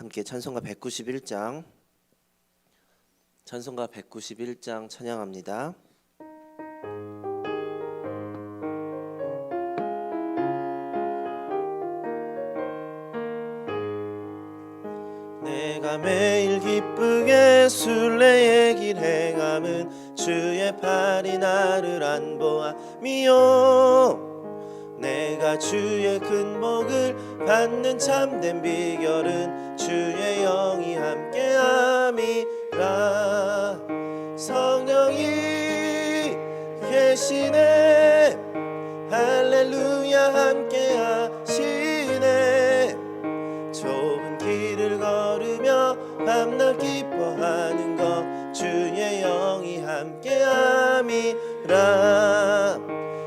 함께 찬송가 191장 찬송가 191장 찬양합니다. 내가 매일 기쁘게 순례의 길 행함은 주의 팔이 나를 안보함이요 내가 주의 큰 복을 받는 참된 비결은 영이 함께함이라. 성령이 계시네. 할렐루야 함께하시네. 좁은 길을 걸으며 밤낮 기뻐하는 것 주의 영이 함께함이라.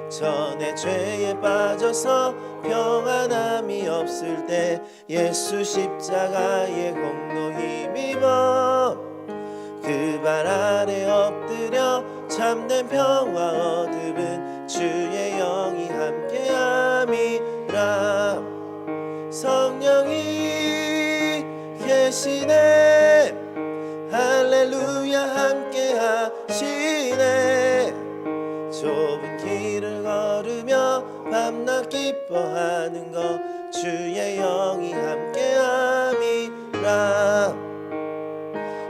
전에 죄에 빠져서 평안함이 없을 때 예수 십자가의 공로 힘입어. 그 발 아래 엎드려 참된 평화 얻음은 주의 영이 함께함이라. 성령이 계시네. 할렐루야 함께 하시네. 좁은 길을 걸으며 밤낮 기뻐하는 것 주의 영이 함께함이라.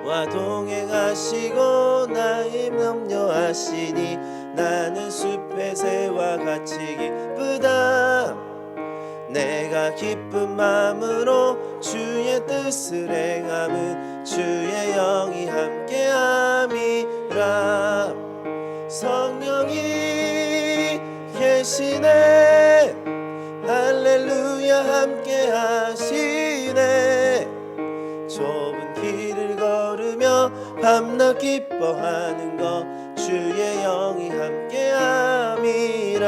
와 동행하시고 나의 염려하시니 나는 숲의 새와 같이 기쁘다. 내가 기쁜 마음으로 주의 뜻을 행함은 주의 영이 함께함이라. 성령이 계시네 함께 하시네. 좁은 길을 걸으며 밤낮 기뻐하는 것 주의 영이 함께 함이라.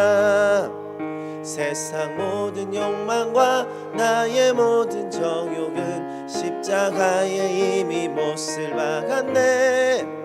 세상 모든 욕망과 나의 모든 정욕은 십자가에 이미 못을 박았네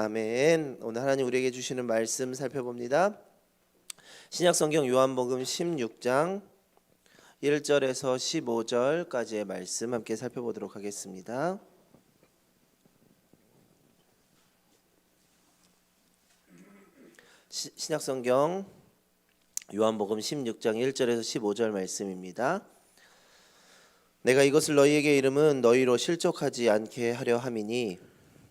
아멘 오늘 하나님 우리에게 주시는 말씀 살펴봅니다 신약 성경 요한복음 16장 1절에서 15절까지의 말씀 함께 살펴보도록 하겠습니다. 시- 신약 성경 요한복음 16장 1절에서 15절 말씀입니다. 내가 이것을 너희에게 이름은 너희로 실족하지 않게 하려 함이니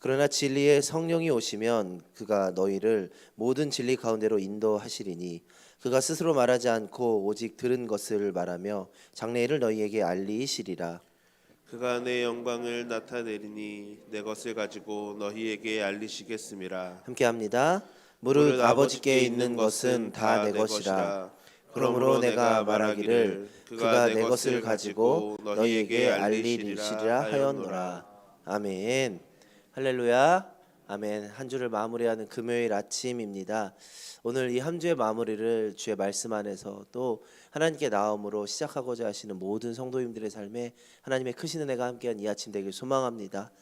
그러나 진리의 성령이 오시면 그가 너희를 모든 진리 가운데로 인도하시리니 그가 스스로 말하지 않고 오직 들은 것을 말하며 장래일을 너희에게 알리시리라. 그가 내 영광을 나타내리니 내 것을 가지고 너희에게 알리시겠음이라 함께 합니다. 무릇 아버지께 있는 것은 다 내 것이라. 그러므로 내가 말하기를 그가 내 것을 가지고 너희에게 알리리시리라. 하였노라. 아멘 할렐루야 아멘 한 주를 마무리하는 금요일 아침입니다 오늘 이 한 주의 마무리를 주의 말씀 안에서 또 하나님께 나옴으로 시작하고자 하시는 모든 성도님들의 삶에 하나님의 크신 은혜가 함께한 이 아침 되길 소망합니다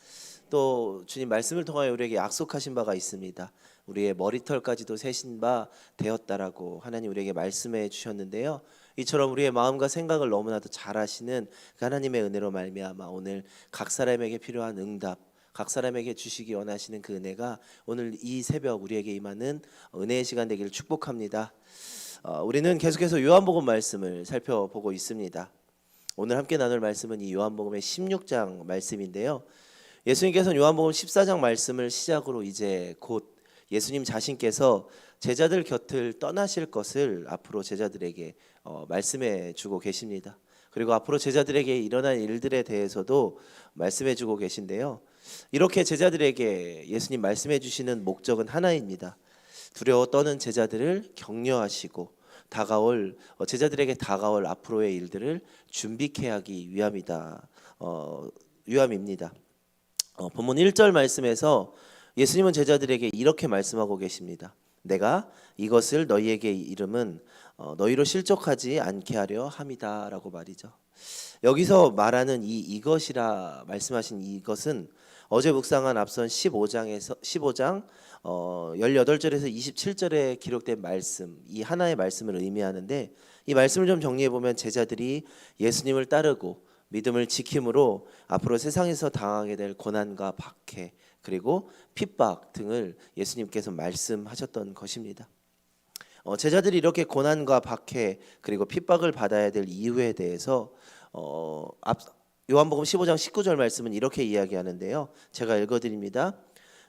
또 주님 말씀을 통하여 우리에게 약속하신 바가 있습니다. 우리의 머리털까지도 세신 바 되었다라고 하나님 우리에게 말씀해 주셨는데요. 이처럼 우리의 마음과 생각을 너무나도 잘 아시는 그 하나님의 은혜로 말미암아 오늘 각 사람에게 필요한 응답 각 사람에게 주시기 원하시는 그 은혜가 오늘 이 새벽 우리에게 임하는 은혜의 시간 되기를 축복합니다. 어, 우리는 계속해서 요한복음 말씀을 살펴보고 있습니다. 오늘 함께 나눌 말씀은 이 요한복음의 16장 말씀인데요. 예수님께서는 요한복음 14장 말씀을 시작으로 이제 곧 예수님 자신께서 제자들 곁을 떠나실 것을 앞으로 제자들에게 어, 말씀해 주고 계십니다. 그리고 앞으로 제자들에게 일어날 일들에 대해서도 말씀해 주고 계신데요. 이렇게 제자들에게 예수님 말씀해 주시는 목적은 하나입니다. 두려워 떠는 제자들을 격려하시고 다가올 어, 제자들에게 다가올 앞으로의 일들을 준비케 하기 위함이다. 어, 위함입니다. 어, 본문 1절 말씀에서 예수님은 제자들에게 이렇게 말씀하고 계십니다. 내가 이것을 너희에게 이름은 어, 너희로 실족하지 않게 하려 함이다라고 말이죠. 여기서 말하는 이 이것이라 말씀하신 이것은 어제 묵상한 앞선 15장에서 15장 어 18절에서 27절에 기록된 말씀 이 하나의 말씀을 의미하는데 이 말씀을 좀 정리해 보면 제자들이 예수님을 따르고 믿음을 지킴으로 앞으로 세상에서 당하게 될 고난과 박해 그리고 핍박 등을 예수님께서 말씀하셨던 것입니다. 어, 제자들이 이렇게 고난과 박해 그리고 핍박을 받아야 될 이유에 대해서 어, 앞, 요한복음 15장 19절 말씀은 이렇게 이야기하는데요. 제가 읽어드립니다.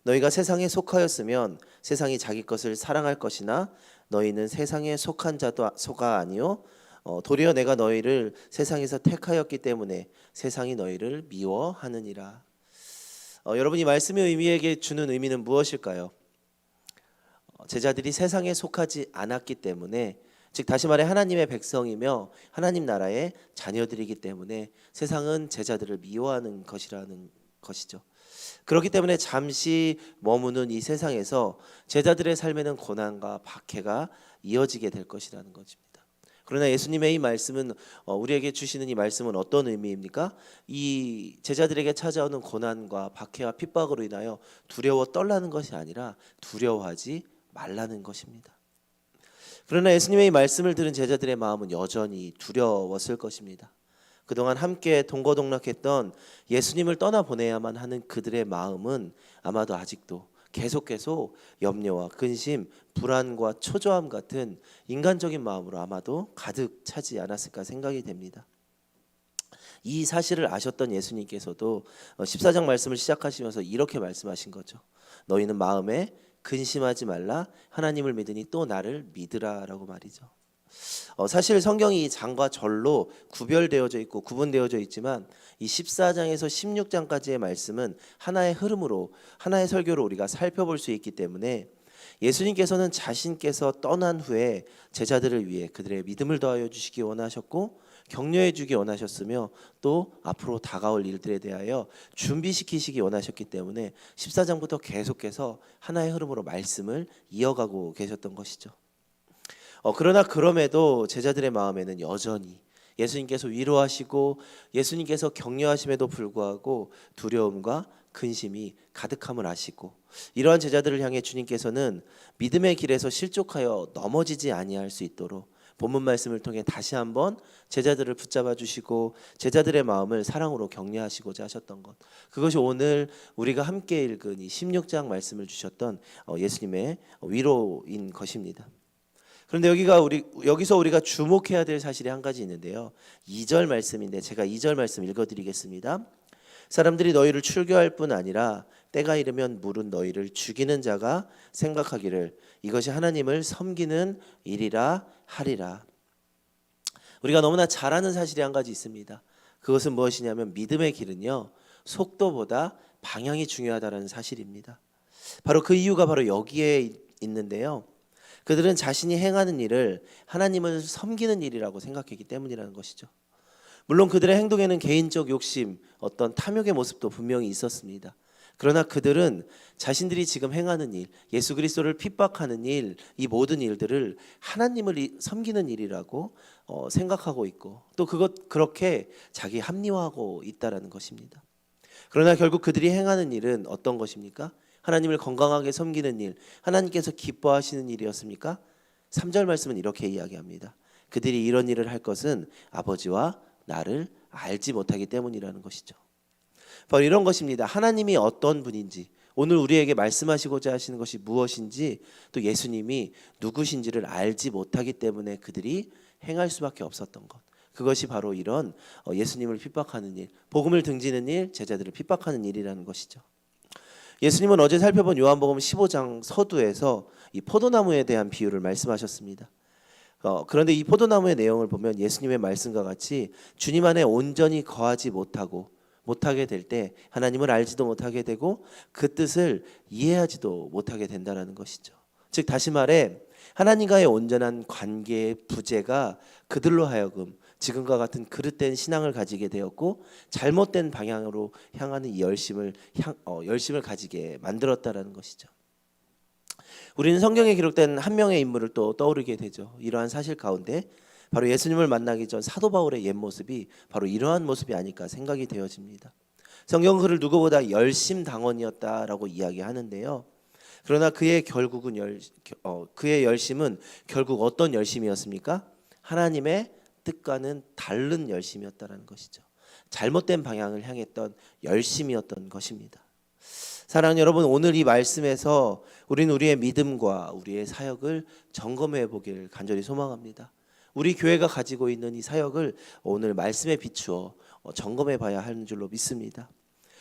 너희가 세상에 속하였으면 세상이 자기 것을 사랑할 것이나 너희는 세상에 속한 자도 소가 아니요 어, 도리어 내가 너희를 세상에서 택하였기 때문에 세상이 너희를 미워하느니라. 어, 여러분 이 말씀의 의미에게 주는 의미는 무엇일까요? 어, 제자들이 세상에 속하지 않았기 때문에 즉 다시 말해 하나님의 백성이며 하나님 나라의 자녀들이기 때문에 세상은 제자들을 미워하는 것이라는 것이죠. 그렇기 때문에 잠시 머무는 이 세상에서 제자들의 삶에는 고난과 박해가 이어지게 될 것이라는 것입니다. 그러나 예수님의 이 말씀은 어, 우리에게 주시는 이 말씀은 어떤 의미입니까? 이 제자들에게 찾아오는 고난과 박해와 핍박으로 인하여 두려워 떨라는 것이 아니라 두려워하지 말라는 것입니다. 그러나 예수님의 이 말씀을 들은 제자들의 마음은 여전히 두려웠을 것입니다. 그동안 함께 동거동락했던 예수님을 떠나 보내야만 하는 그들의 마음은 아마도 아직도 계속 계속 염려와 근심, 불안과 초조함 같은 인간적인 마음으로 아마도 가득 차지 않았을까 생각이 됩니다. 이 사실을 아셨던 예수님께서도 14장 말씀을 시작하시면서 이렇게 말씀하신 거죠. 너희는 마음에 근심하지 말라 하나님을 믿으니 또 나를 믿으라라고 말이죠. 어, 사실 성경이 이 장과 절로 구별되어져 있고 구분되어져 있지만 이 14장에서 16장까지의 말씀은 하나의 흐름으로 하나의 설교로 우리가 살펴볼 수 있기 때문에 예수님께서는 자신께서 떠난 후에 제자들을 위해 그들의 믿음을 더하여 주시기 원하셨고 격려해 주기 원하셨으며 또 앞으로 다가올 일들에 대하여 준비시키시기 원하셨기 때문에 14장부터 계속해서 하나의 흐름으로 말씀을 이어가고 계셨던 것이죠. 어, 그러나 그럼에도 제자들의 마음에는 여전히 예수님께서 위로하시고 예수님께서 격려하심에도 불구하고 두려움과 근심이 가득함을 아시고 이러한 제자들을 향해 주님께서는 믿음의 길에서 실족하여 넘어지지 아니할 수 있도록 본문 말씀을 통해 다시 한번 제자들을 붙잡아 주시고 제자들의 마음을 사랑으로 격려하시고자 하셨던 것 그것이 오늘 우리가 함께 읽은 이 16장 말씀을 주셨던 어, 예수님의 위로인 것입니다. 그런데 여기가 우리 여기서 우리가 주목해야 될 사실이 한 가지 있는데요. 2절 말씀인데 제가 2절 말씀 읽어 드리겠습니다. 사람들이 너희를 출교할 뿐 아니라 때가 이르면 물은 너희를 죽이는 자가 생각하기를 이것이 하나님을 섬기는 일이라 하리라. 우리가 너무나 잘 아는 사실이 한 가지 있습니다. 그것은 무엇이냐면 믿음의 길은요. 속도보다 방향이 중요하다는 사실입니다. 바로 그 이유가 바로 여기에 있는데요. 그들은 자신이 행하는 일을 하나님을 섬기는 일이라고 생각했기 때문이라는 것이죠. 물론 그들의 행동에는 개인적 욕심, 어떤 탐욕의 모습도 분명히 있었습니다. 그러나 그들은 자신들이 지금 행하는 일, 예수 그리스도를 핍박하는 일, 이 모든 일들을 하나님을 이- 섬기는 일이라고 어, 생각하고 있고 또 그것 그렇게 자기 합리화하고 있다라는 것입니다. 그러나 결국 그들이 행하는 일은 어떤 것입니까? 하나님을 건강하게 섬기는 일, 하나님께서 기뻐하시는 일이었습니까? 3절 말씀은 이렇게 이야기합니다. 그들이 이런 일을 할 것은 아버지와 나를 알지 못하기 때문이라는 것이죠. 바로 이런 것입니다. 하나님이 어떤 분인지, 오늘 우리에게 말씀하시고자 하시는 것이 무엇인지, 또 예수님이 누구신지를 알지 못하기 때문에 그들이 행할 수밖에 없었던 것. 그것이 바로 이런 어, 예수님을 핍박하는 일, 복음을 등지는 일, 제자들을 핍박하는 일이라는 것이죠. 예수님은 어제 살펴본 요한복음 15장 서두에서 이 포도나무에 대한 비유를 말씀하셨습니다. 어, 그런데 이 포도나무의 내용을 보면 예수님의 말씀과 같이 주님 안에 온전히 거하지 못하고 못하게 될 때 하나님을 알지도 못하게 되고 그 뜻을 이해하지도 못하게 된다라는 것이죠. 즉 다시 말해 하나님과의 온전한 관계의 부재가 그들로 하여금 지금과 같은 그릇된 신앙을 가지게 되었고 잘못된 방향으로 향하는 이 열심을 향, 어, 열심을 가지게 만들었다라는 것이죠. 우리는 성경에 기록된 한 명의 인물을 또 떠오르게 되죠. 이러한 사실 가운데 바로 예수님을 만나기 전 사도 바울의 옛 모습이 바로 이러한 모습이 아닐까 생각이 되어집니다. 성경 그를 누구보다 열심 당원이었다라고 이야기하는데요. 그러나 그의 결국은 열, 어, 그의 열심은 결국 어떤 열심이었습니까? 하나님의 뜻과는 다른 열심이었다라는 것이죠. 잘못된 방향을 향했던 열심이었던 것입니다. 사랑하는 여러분, 오늘 이 말씀에서 우리는 우리의 믿음과 우리의 사역을 점검해 보길 간절히 소망합니다. 우리 교회가 가지고 있는 이 사역을 오늘 말씀에 비추어 어, 점검해 봐야 하는 줄로 믿습니다.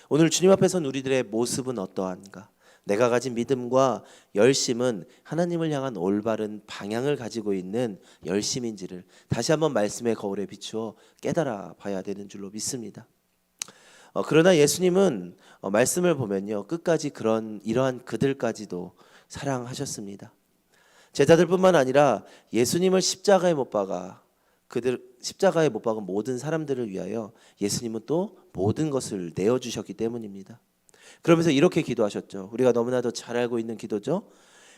오늘 주님 앞에선 우리들의 모습은 어떠한가? 내가 가진 믿음과 열심은 하나님을 향한 올바른 방향을 가지고 있는 열심인지를 다시 한번 말씀의 거울에 비추어 깨달아 봐야 되는 줄로 믿습니다. 어, 그러나 예수님은 어, 말씀을 보면요 끝까지 그런 이러한 그들까지도 사랑하셨습니다. 제자들뿐만 아니라 예수님을 십자가에 못 박아 그들 십자가에 못 박은 모든 사람들을 위하여 예수님은 또 모든 것을 내어 주셨기 때문입니다. 그러면서 이렇게 기도하셨죠. 우리가 너무나도 잘 알고 있는 기도죠.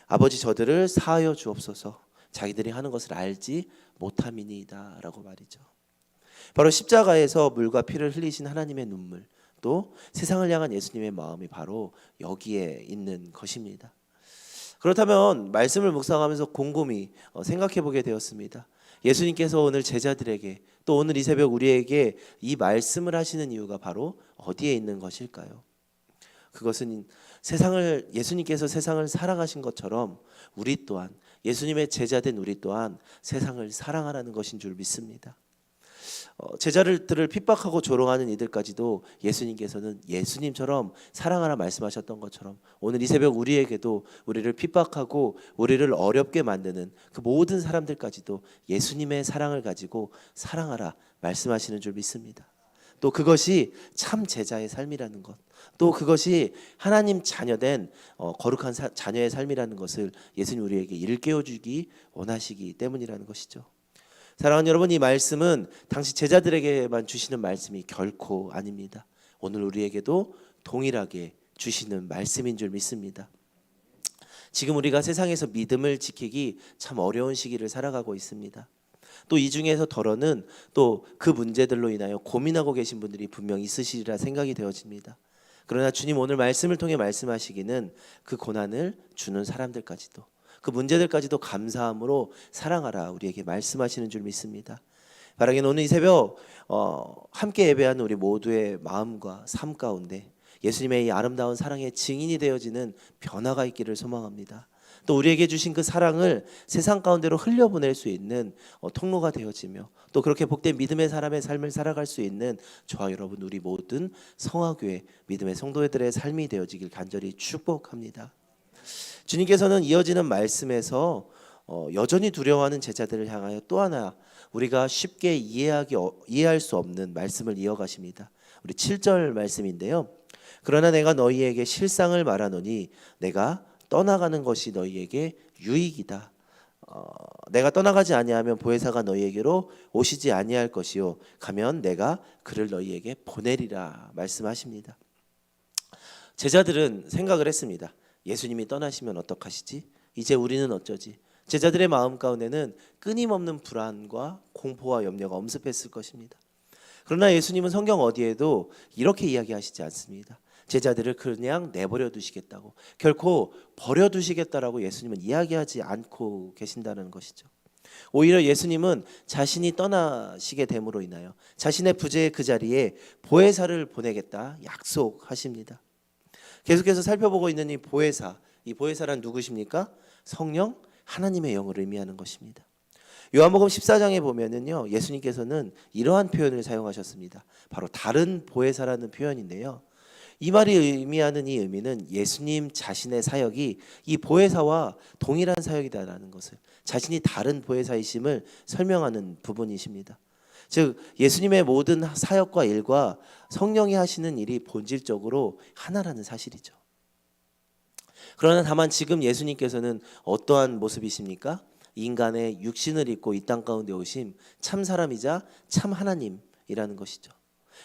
아버지 저들을 사하여 주옵소서. 자기들이 하는 것을 알지 못함이니이다라고 말이죠. 바로 십자가에서 물과 피를 흘리신 하나님의 눈물, 또 세상을 향한 예수님의 마음이 바로 여기에 있는 것입니다. 그렇다면 말씀을 묵상하면서 곰곰이 어, 생각해 보게 되었습니다. 예수님께서 오늘 제자들에게 또 오늘 이 새벽 우리에게 이 말씀을 하시는 이유가 바로 어디에 있는 것일까요? 그것은 세상을 예수님께서 세상을 사랑하신 것처럼 우리 또한 예수님의 제자된 우리 또한 세상을 사랑하라는 것인 줄 믿습니다. 어, 제자들을 핍박하고 조롱하는 이들까지도 예수님께서는 예수님처럼 사랑하라 말씀하셨던 것처럼 오늘 이 새벽 우리에게도 우리를 핍박하고 우리를 어렵게 만드는 그 모든 사람들까지도 예수님의 사랑을 가지고 사랑하라 말씀하시는 줄 믿습니다. 또 그것이 참 제자의 삶이라는 것, 또 그것이 하나님 자녀된 어, 거룩한 사, 자녀의 삶이라는 것을 예수님 우리에게 일깨워 주기 원하시기 때문이라는 것이죠. 사랑하는 여러분, 이 말씀은 당시 제자들에게만 주시는 말씀이 결코 아닙니다. 오늘 우리에게도 동일하게 주시는 말씀인 줄 믿습니다. 지금 우리가 세상에서 믿음을 지키기 참 어려운 시기를 살아가고 있습니다. 또 이 중에서 덜어는 또 그 문제들로 인하여 고민하고 계신 분들이 분명 있으시리라 생각이 되어집니다. 그러나 주님 오늘 말씀을 통해 말씀하시기는 그 고난을 주는 사람들까지도 그 문제들까지도 감사함으로 사랑하라 우리에게 말씀하시는 줄 믿습니다. 바라기는 오늘 이 새벽 어, 함께 예배하는 우리 모두의 마음과 삶 가운데 예수님의 이 아름다운 사랑의 증인이 되어지는 변화가 있기를 소망합니다. 또 우리에게 주신 그 사랑을 세상 가운데로 흘려보낼 수 있는 어, 통로가 되어지며 또 그렇게 복된 믿음의 사람의 삶을 살아갈 수 있는 저와 여러분 우리 모든 성화교회 믿음의 성도들의 삶이 되어지길 간절히 축복합니다. 주님께서는 이어지는 말씀에서 어, 여전히 두려워하는 제자들을 향하여 또 하나 우리가 쉽게 이해하기 어- 이해할 수 없는 말씀을 이어가십니다. 우리 7절 말씀인데요. 그러나 내가 너희에게 실상을 말하노니 내가 떠나가는 것이 너희에게 유익이다. 어, 내가 떠나가지 아니하면 보혜사가 너희에게로 오시지 아니할 것이요 가면 내가 그를 너희에게 보내리라 말씀하십니다. 제자들은 생각을 했습니다. 예수님이 떠나시면 어떡하시지? 이제 우리는 어쩌지? 제자들의 마음 가운데는 끊임없는 불안과 공포와 염려가 엄습했을 것입니다. 그러나 예수님은 성경 어디에도 이렇게 이야기하시지 않습니다. 제자들을 그냥 내버려 두시겠다고 결코 버려 두시겠다라고 예수님은 이야기하지 않고 계신다는 것이죠. 오히려 예수님은 자신이 떠나시게 됨으로 인하여 자신의 부재의 그 자리에 보혜사를 보내겠다 약속하십니다. 계속해서 살펴보고 있는 이 보혜사, 이 보혜사란 누구십니까? 성령 하나님의 영을 의미하는 것입니다. 요한복음 14장에 보면은요. 예수님께서는 이러한 표현을 사용하셨습니다. 바로 다른 보혜사라는 표현인데요. 이 말이 의미하는 이 의미는 예수님 자신의 사역이 이 보혜사와 동일한 사역이다라는 것을 자신이 다른 보혜사이심을 설명하는 부분이십니다. 즉 예수님의 모든 사역과 일과 성령이 하시는 일이 본질적으로 하나라는 사실이죠. 그러나 다만 지금 예수님께서는 어떠한 모습이십니까? 인간의 육신을 입고 이 땅 가운데 오심 참 사람이자 참 하나님이라는 것이죠.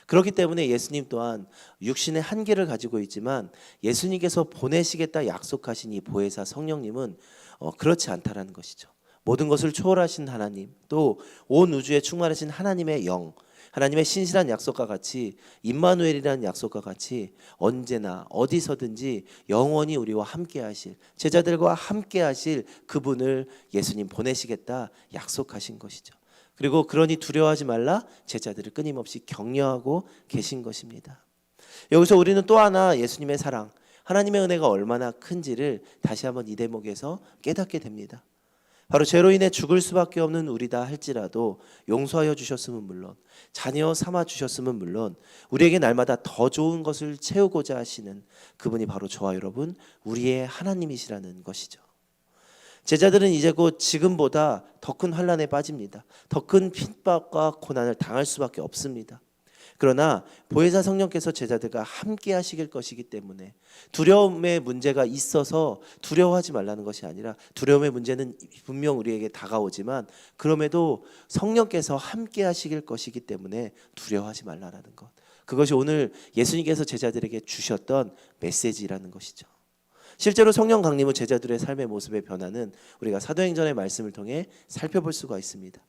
그렇기 때문에 예수님 또한 육신의 한계를 가지고 있지만 예수님께서 보내시겠다 약속하신 이 보혜사 성령님은 어, 그렇지 않다라는 것이죠. 모든 것을 초월하신 하나님, 또 온 우주에 충만하신 하나님의 영, 하나님의 신실한 약속과 같이 임마누엘이라는 약속과 같이 언제나 어디서든지 영원히 우리와 함께 하실 제자들과 함께 하실 그분을 예수님 보내시겠다 약속하신 것이죠. 그리고 그러니 두려워하지 말라 제자들을 끊임없이 격려하고 계신 것입니다. 여기서 우리는 또 하나 예수님의 사랑, 하나님의 은혜가 얼마나 큰지를 다시 한번 이 대목에서 깨닫게 됩니다. 바로 죄로 인해 죽을 수밖에 없는 우리다 할지라도 용서하여 주셨음은 물론 자녀 삼아 주셨음은 물론 우리에게 날마다 더 좋은 것을 채우고자 하시는 그분이 바로 저와 여러분 우리의 하나님이시라는 것이죠. 제자들은 이제 곧 지금보다 더 큰 환란에 빠집니다. 더 큰 핍박과 고난을 당할 수밖에 없습니다. 그러나 보혜사 성령께서 제자들과 함께 하시길 것이기 때문에 두려움의 문제가 있어서 두려워하지 말라는 것이 아니라 두려움의 문제는 분명 우리에게 다가오지만 그럼에도 성령께서 함께 하시길 것이기 때문에 두려워하지 말라라는 것. 그것이 오늘 예수님께서 제자들에게 주셨던 메시지라는 것이죠. 실제로 성령 강림 후 제자들의 삶의 모습의 변화는 우리가 사도행전의 말씀을 통해 살펴볼 수가 있습니다.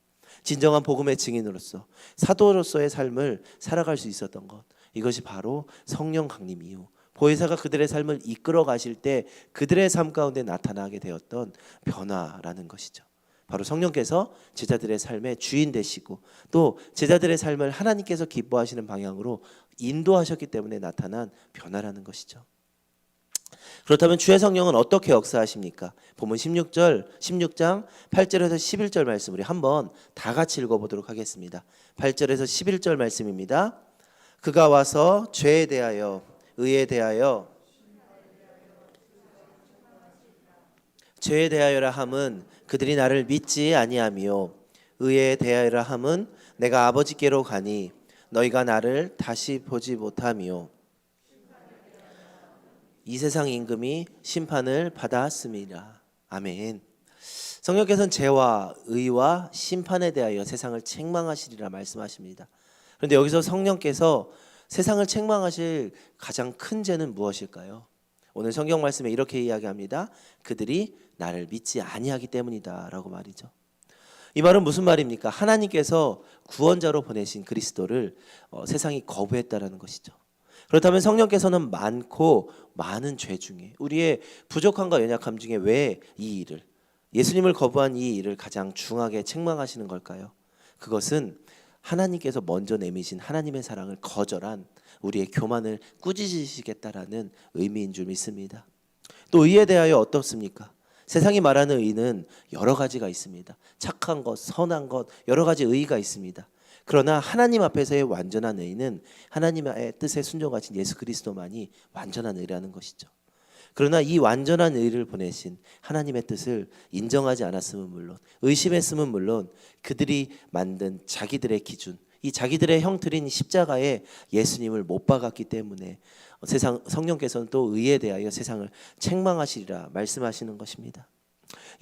진정한 복음의 증인으로서 사도로서의 삶을 살아갈 수 있었던 것 이것이 바로 성령 강림 이후 보혜사가 그들의 삶을 이끌어 가실 때 그들의 삶 가운데 나타나게 되었던 변화라는 것이죠. 바로 성령께서 제자들의 삶의 주인 되시고 또 제자들의 삶을 하나님께서 기뻐하시는 방향으로 인도하셨기 때문에 나타난 변화라는 것이죠. 그렇다면 주의 성령은 어떻게 역사하십니까? 본문 16절, 16장 8절에서 11절 말씀 우리 한번 다 같이 읽어 보도록 하겠습니다. 8절에서 11절 말씀입니다. 그가 와서 죄에 대하여 의에 대하여 죄에 대하여라 함은 그들이 나를 믿지 아니하며 의에 대하여라 함은 내가 아버지께로 가니 너희가 나를 다시 보지 못하며 이 세상 임금이 심판을 받았습니다. 아멘. 성령께서는 죄와 의와 심판에 대하여 세상을 책망하시리라 말씀하십니다. 그런데 여기서 성령께서 세상을 책망하실 가장 큰 죄는 무엇일까요? 오늘 성경 말씀에 이렇게 이야기합니다. 그들이 나를 믿지 아니하기 때문이다라고 말이죠. 이 말은 무슨 말입니까? 하나님께서 구원자로 보내신 그리스도를 어, 세상이 거부했다라는 것이죠. 그렇다면 성령께서는 많고 많은 죄 중에 우리의 부족함과 연약함 중에 왜 이 일을 예수님을 거부한 이 일을 가장 중하게 책망하시는 걸까요? 그것은 하나님께서 먼저 내미신 하나님의 사랑을 거절한 우리의 교만을 꾸짖으시겠다라는 의미인 줄 믿습니다. 또 의에 대하여 어떻습니까? 세상이 말하는 의는 여러 가지가 있습니다. 착한 것, 선한 것, 여러 가지 의가 있습니다. 그러나 하나님 앞에서의 완전한 의는 하나님의 뜻에 순종하신 예수 그리스도만이 완전한 의라는 것이죠. 그러나 이 완전한 의를 보내신 하나님의 뜻을 인정하지 않았음은 물론 의심했음은 물론 그들이 만든 자기들의 기준 이 자기들의 형틀인 십자가에 예수님을 못 박았기 때문에 세상 성령께서는 또 의에 대하여 세상을 책망하시리라 말씀하시는 것입니다.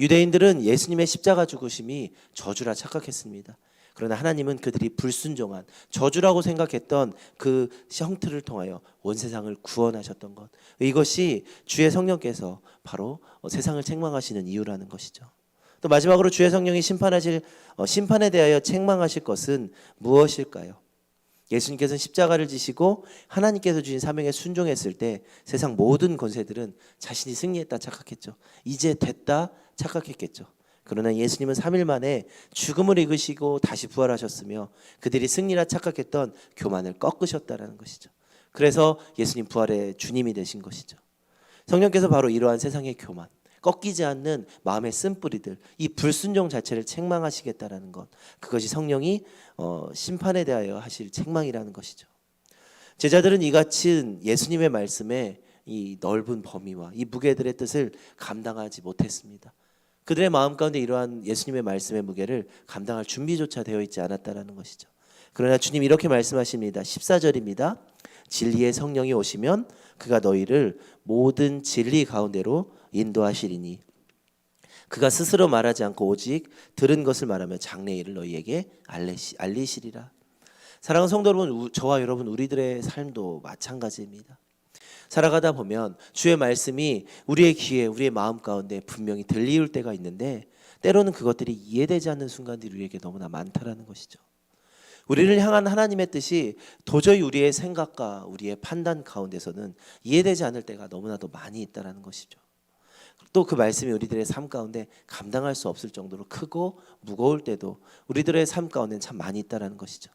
유대인들은 예수님의 십자가 죽으심이 저주라 착각했습니다. 그러나 하나님은 그들이 불순종한 저주라고 생각했던 그 형틀을 통하여 온 세상을 구원하셨던 것. 이것이 주의 성령께서 바로 세상을 책망하시는 이유라는 것이죠. 또 마지막으로 주의 성령이 심판하실 어, 심판에 대하여 책망하실 것은 무엇일까요? 예수님께서는 십자가를 지시고 하나님께서 주신 사명에 순종했을 때 세상 모든 권세들은 자신이 승리했다 착각했죠. 이제 됐다 착각했겠죠. 그러나 예수님은 3일 만에 죽음을 이기시고 다시 부활하셨으며 그들이 승리라 착각했던 교만을 꺾으셨다라는 것이죠. 그래서 예수님 부활의 주님이 되신 것이죠. 성령께서 바로 이러한 세상의 교만, 꺾이지 않는 마음의 쓴뿌리들, 이 불순종 자체를 책망하시겠다라는 것, 그것이 성령이 어, 심판에 대하여 하실 책망이라는 것이죠. 제자들은 이같이 예수님의 말씀에 이 넓은 범위와 이 무게들의 뜻을 감당하지 못했습니다. 그들의 마음 가운데 이러한 예수님의 말씀의 무게를 감당할 준비조차 되어 있지 않았다라는 것이죠. 그러나 주님 이렇게 말씀하십니다. 14절입니다. 진리의 성령이 오시면 그가 너희를 모든 진리 가운데로 인도하시리니 그가 스스로 말하지 않고 오직 들은 것을 말하며 장래 일을 너희에게 알리시, 알리시리라. 사랑하는 성도 여러분, 우- 저와 여러분 우리들의 삶도 마찬가지입니다. 살아가다 보면 주의 말씀이 우리의 귀에 우리의 마음 가운데 분명히 들리울 때가 있는데 때로는 그것들이 이해되지 않는 순간들이 우리에게 너무나 많다라는 것이죠. 우리를 향한 하나님의 뜻이 도저히 우리의 생각과 우리의 판단 가운데서는 이해되지 않을 때가 너무나도 많이 있다라는 것이죠. 또 그 말씀이 우리들의 삶 가운데 감당할 수 없을 정도로 크고 무거울 때도 우리들의 삶 가운데는 참 많이 있다라는 것이죠.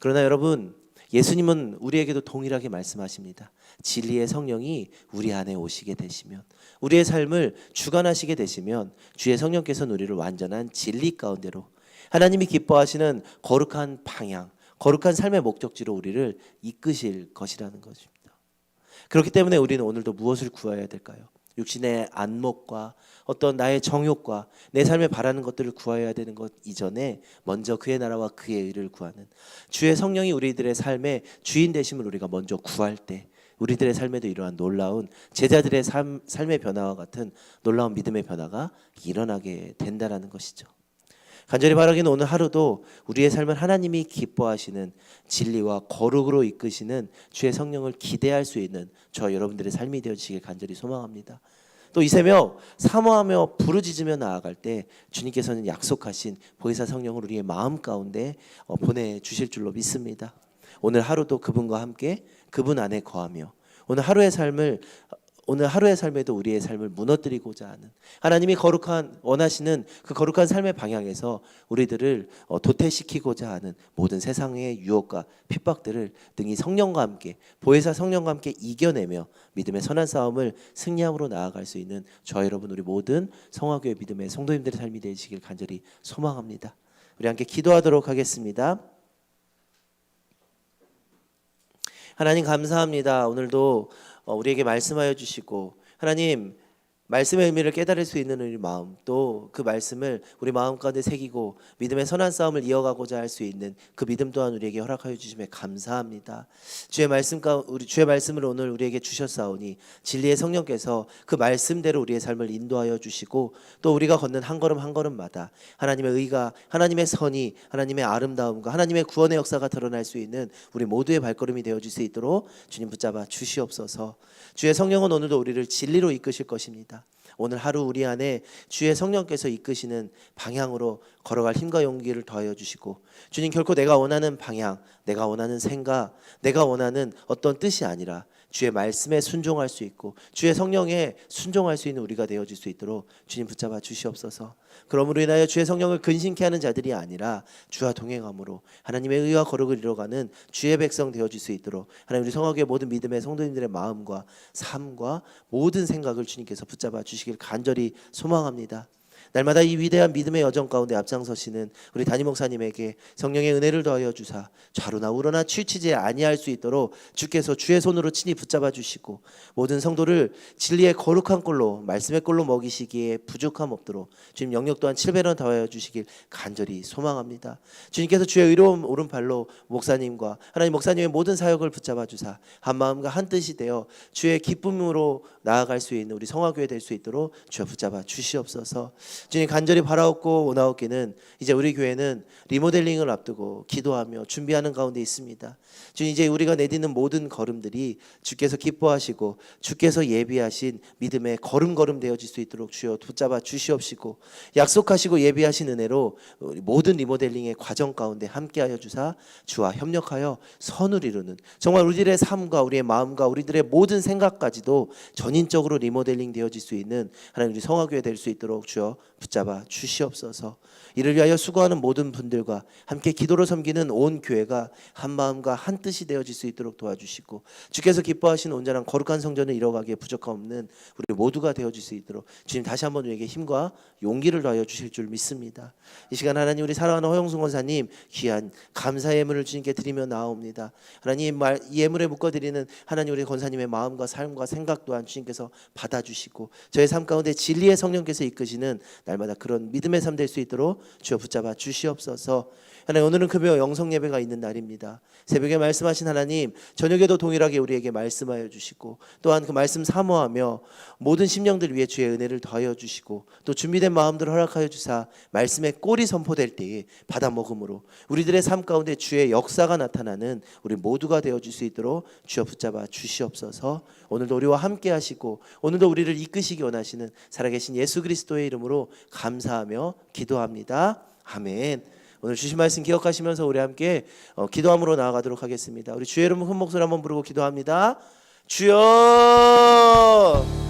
그러나 여러분 예수님은 우리에게도 동일하게 말씀하십니다. 진리의 성령이 우리 안에 오시게 되시면 우리의 삶을 주관하시게 되시면 주의 성령께서는 우리를 완전한 진리 가운데로 하나님이 기뻐하시는 거룩한 방향, 거룩한 삶의 목적지로 우리를 이끄실 것이라는 것입니다. 그렇기 때문에 우리는 오늘도 무엇을 구해야 될까요? 육신의 안목과 어떤 나의 정욕과 내 삶에 바라는 것들을 구하여야 되는 것 이전에 먼저 그의 나라와 그의 의를 구하는 주의 성령이 우리들의 삶의 주인 되심을 우리가 먼저 구할 때 우리들의 삶에도 이러한 놀라운 제자들의 삶, 삶의 변화와 같은 놀라운 믿음의 변화가 일어나게 된다라는 것이죠. 간절히 바라기는 오늘 하루도 우리의 삶을 하나님이 기뻐하시는 진리와 거룩으로 이끄시는 주의 성령을 기대할 수 있는 저 여러분들의 삶이 되어지길 간절히 소망합니다. 또 이 새벽 사모하며 부르짖으며 나아갈 때 주님께서는 약속하신 보혜사 성령을 우리의 마음 가운데 어, 보내 주실 줄로 믿습니다. 오늘 하루도 그분과 함께 그분 안에 거하며 오늘 하루의 삶을 오늘 하루의 삶에도 우리의 삶을 무너뜨리고자 하는 하나님이 거룩한 원하시는 그 거룩한 삶의 방향에서 우리들을 어, 도태시키고자 하는 모든 세상의 유혹과 핍박들을 등이 성령과 함께 보혜사 성령과 함께 이겨내며 믿음의 선한 싸움을 승리함으로 나아갈 수 있는 저 여러분 우리 모든 성화교회 믿음의 성도님들의 삶이 되시길 간절히 소망합니다. 우리 함께 기도하도록 하겠습니다. 하나님 감사합니다. 오늘도 어, 우리에게 말씀하여 주시고 하나님 말씀의 의미를 깨달을 수 있는 우리 마음 또 그 말씀을 우리 마음 가운데 새기고 믿음의 선한 싸움을 이어가고자 할 수 있는 그 믿음 또한 우리에게 허락하여 주심에 감사합니다. 주의 말씀과 우리 주의 말씀을 오늘 우리에게 주셨사오니 진리의 성령께서 그 말씀대로 우리의 삶을 인도하여 주시고 또 우리가 걷는 한 걸음 한 걸음마다 하나님의 의가 하나님의 선이 하나님의 아름다움과 하나님의 구원의 역사가 드러날 수 있는 우리 모두의 발걸음이 되어 줄 수 있도록 주님 붙잡아 주시옵소서. 주의 성령은 오늘도 우리를 진리로 이끄실 것입니다. 오늘 하루 우리 안에 주의 성령께서 이끄시는 방향으로 걸어갈 힘과 용기를 더하여 주시고 주님 결코 내가 원하는 방향, 내가 원하는 생각, 내가 원하는 어떤 뜻이 아니라 주의 말씀에 순종할 수 있고 주의 성령에 순종할 수 있는 우리가 되어질 수 있도록 주님 붙잡아 주시옵소서. 그러므로 인하여 주의 성령을 근신케 하는 자들이 아니라 주와 동행함으로 하나님의 의와 거룩을 이뤄가는 주의 백성 되어질 수 있도록 하나님 우리 성화교회 모든 믿음의 성도님들의 마음과 삶과 모든 생각을 주님께서 붙잡아 주시길 간절히 소망합니다. 날마다 이 위대한 믿음의 여정 가운데 앞장서시는 우리 담임 목사님에게 성령의 은혜를 더하여 주사 좌로나 우로나 치우치지 아니할 수 있도록 주께서 주의 손으로 친히 붙잡아 주시고 모든 성도를 진리의 거룩한 꼴로 말씀의 꼴로 먹이시기에 부족함 없도록 주님 영역 또한 7배로 더하여 주시길 간절히 소망합니다. 주님께서 주의 의로운 오른팔로 목사님과 하나님 목사님의 모든 사역을 붙잡아 주사 한 마음과 한 뜻이 되어 주의 기쁨으로 나아갈 수 있는 우리 성화교회 될 수 있도록 주여 붙잡아 주시옵소서. 주님 간절히 바라옵고 원하옵기는 이제 우리 교회는 리모델링을 앞두고 기도하며 준비하는 가운데 있습니다. 주님 이제 우리가 내딛는 모든 걸음들이 주께서 기뻐하시고 주께서 예비하신 믿음의 걸음걸음 되어질 수 있도록 주여 붙잡아 주시옵시고 약속하시고 예비하신 은혜로 모든 리모델링의 과정 가운데 함께하여 주사 주와 협력하여 선을 이루는 정말 우리들의 삶과 우리의 마음과 우리들의 모든 생각까지도 전인적으로 리모델링 되어질 수 있는 하나님 우리 성화교회 될 수 있도록 주여 붙잡아 주시옵소서. 이를 위하여 수고하는 모든 분들과 함께 기도로 섬기는 온 교회가 한 마음과 한 뜻이 되어질 수 있도록 도와주시고 주께서 기뻐하시는 온전한 거룩한 성전을 이뤄가기에 부족함 없는 우리 모두가 되어질 수 있도록 주님 다시 한번 우리에게 힘과 용기를 더하여 주실 줄 믿습니다. 이 시간 하나님 우리 사랑하는 허영순 권사님 귀한 감사 예물을 주님께 드리며 나옵니다. 하나님 말, 이 예물에 묶어 드리는 하나님 우리 권사님의 마음과 삶과 생각 또한 주님께서 받아주시고 저의 삶 가운데 진리의 성령께서 이끄시는 날마다 그런 믿음의 삶 될 수 있도록 주여 붙잡아 주시옵소서. 하나님 오늘은 금요 영성 예배가 있는 날입니다. 새벽에 말씀하신 하나님 저녁에도 동일하게 우리에게 말씀하여 주시고 또한 그 말씀 사모하며 모든 심령들 위해 주의 은혜를 더하여 주시고 또 준비된 마음들 허락하여 주사 말씀의 꼴이 선포될 때에 받아 먹음으로 우리들의 삶 가운데 주의 역사가 나타나는 우리 모두가 되어 줄 수 있도록 주여 붙잡아 주시옵소서. 오늘도 우리와 함께 하시고 오늘도 우리를 이끄시기 원하시는 살아계신 예수 그리스도의 이름으로 감사하며 기도합니다. 아멘. 오늘 주신 말씀 기억하시면서 우리 함께 어, 기도함으로 나아가도록 하겠습니다. 우리 주의 이름 큰 목소리 한번 부르고 기도합니다. 주여